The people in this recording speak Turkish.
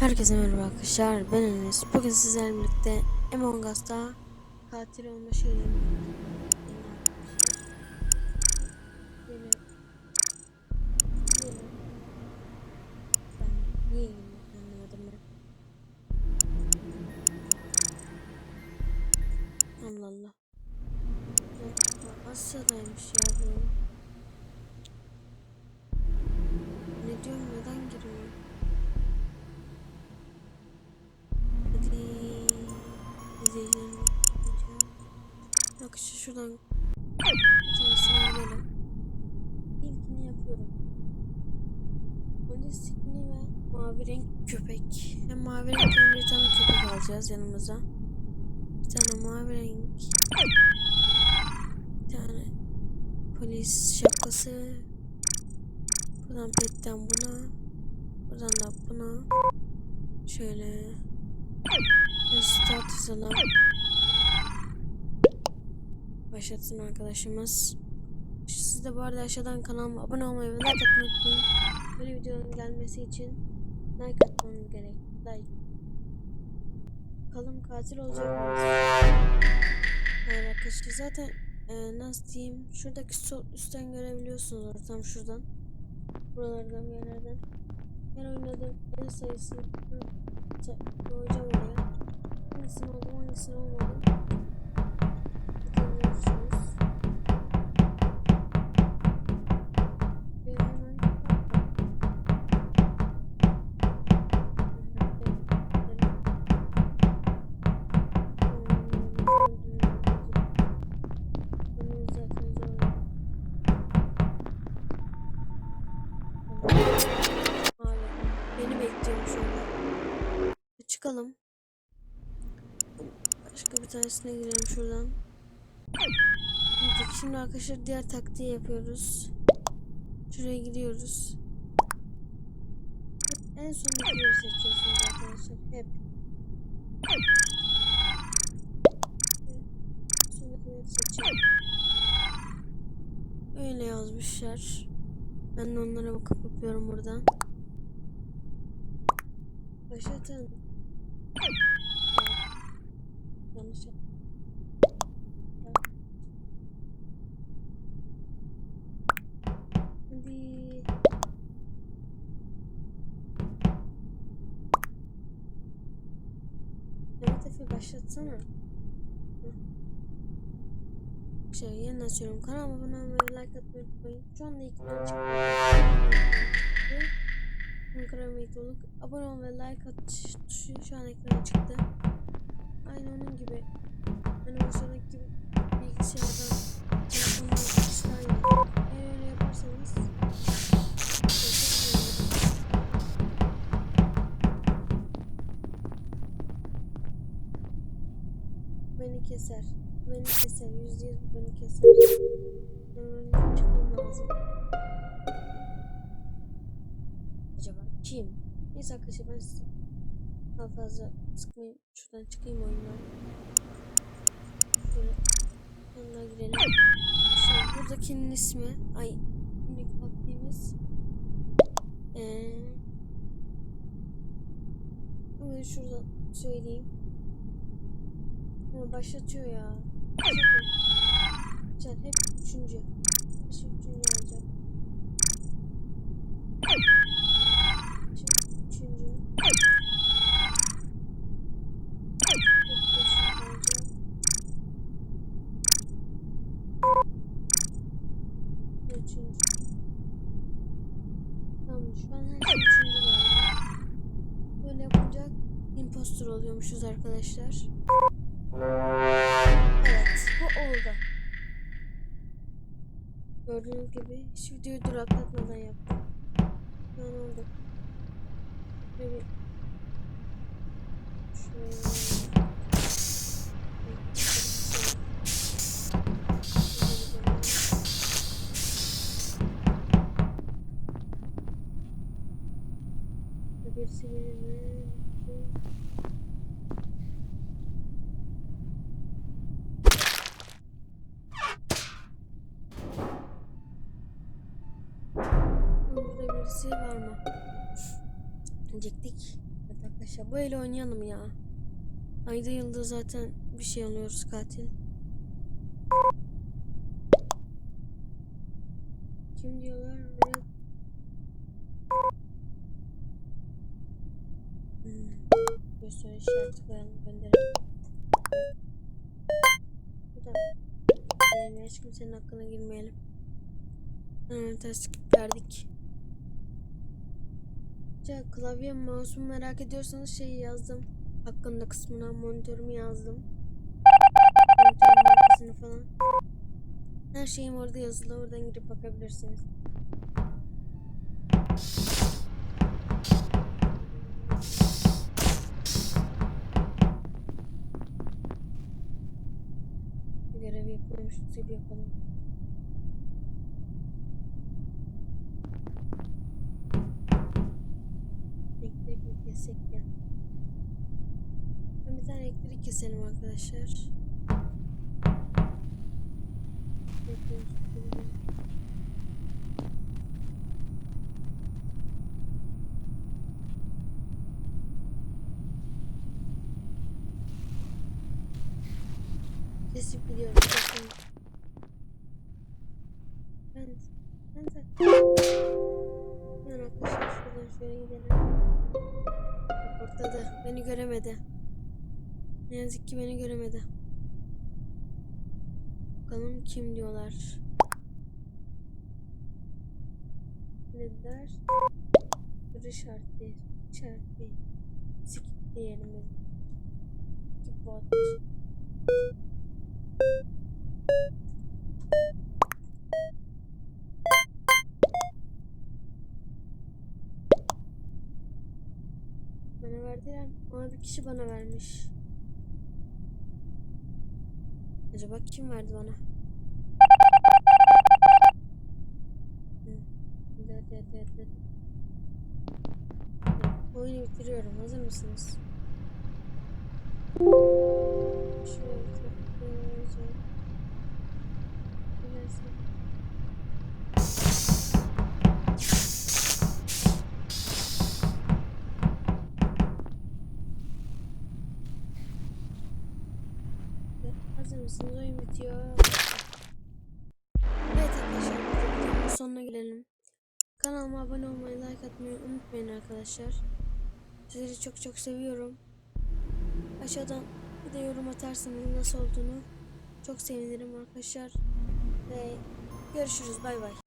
Herkese merhaba arkadaşlar ben Enes Bugün sizlerle birlikte Among Us'ta katil olma şeylerini Allah Allah Ya, Asya'daymış ya bu izleyicilerim bakacağım. Arkadaşlar şuradan bir tanesine girelim. İlkini yapıyorum. Polis sikni ve mavi renk köpek. Hem mavi renk hem bir tane köpek alacağız yanımıza. Bir tane mavi renk. Bir tane polis şapkası. Buradan petten buna. Buradan da buna. Şöyle Start yazalım. Başlatsın arkadaşımız. Siz de bu arada aşağıdan kanalıma abone olmayı ve like atmayı unutmayın. Böyle videoların gelmesi için like atmanız gerek. Like. Bakalım katil olacak mıyız? Hayır arkadaşlar zaten e, nasıl diyeyim şuradaki sol üstten görebiliyorsunuz orada tam şuradan. Buralardan bir yerlerden. Her oynadığım en sayısını koyacağım oraya. Hangisini oldu hangisini olmadı. Çıkalım. Başka bir tanesine girelim şuradan. Evet, şimdi arkadaşlar diğer taktiği yapıyoruz. Şuraya gidiyoruz. Hep en sondakileri seçiyorsunuz arkadaşlar. Hep. Öyle yazmışlar. Ben de onlara bakıp yapıyorum buradan. Başlatın. Yanlış yap- Hadi. Mehmet Efe başlatsana. Hı. Şey yeniden açıyorum. Kanalıma abone olmayı like atmayı unutmayın. Şu anda iki tane çıktı. Ankara. Abone ol ve like at tuşu şu an ekrana çıktı. Aynı onun gibi. Bu sonraki gibi bilgisayardan telefondan işler gibi. Eğer öyle yaparsanız. Beni keser. Beni keser. Yüzde yüz beni keser. Hemen çıkmam lazım. Acaba kim? Neyse arkadaşlar ben size daha fazla sıkmayayım. Şuradan çıkayım oyundan. Şöyle yanına girelim. Şey, buradakinin ismi ay minik taktiğimiz ee, hemen şurada söyleyeyim. Ama başlatıyor ya. Can hep üçüncü. Hep üçüncü olacak. Şimdi üçüncü. Hep beşinci olacak. Üçüncü. Şu an her üçüncü. Böyle yapınca impostor oluyormuşuz arkadaşlar. Evet bu oldu. Gördüğünüz gibi hiç videoyu duraklatmadan yaptım. Şu an oldu. Böyle Şöyle. Birisi gelir mi? Burada birisi var mı? Diyecektik. Evet arkadaşlar bu ele oynayalım ya. Ayda yılda zaten bir şey alıyoruz katil. Kim diyorlar? Red. Hmm. Bir sonra işareti koyalım gönderelim. Da diyelim hiç kimsenin hakkına girmeyelim. Evet ters verdik. Ya, klavye mouse'umu merak ediyorsanız şeyi yazdım. Hakkında kısmına monitörümü yazdım. Monitörün markasını falan. Her şeyim orada yazılı. Oradan girip bakabilirsiniz. Gibi yapalım. Elektrik kesek ya? Ben bir tane elektrik keselim arkadaşlar. Kesip gidiyorum. Kesin. Ben, ben arkadaşlar şuradan şöyle gidelim. Ortada. Beni göremedi. Ne yazık ki beni göremedi. Bakalım kim diyorlar. Richard değil. Richard değil. Skip diyelim biz. Bot. Verdiler ama bir kişi bana vermiş. Acaba kim verdi bana? Evet, evet, evet. Oyunu bitiriyorum. Hazır mısınız? Şöyle tıklayacağım. Kanalıma abone olmayı, like atmayı unutmayın arkadaşlar. Sizleri çok çok seviyorum. Aşağıdan bir de yorum atarsanız nasıl olduğunu çok sevinirim arkadaşlar. Ve görüşürüz. Bay bay.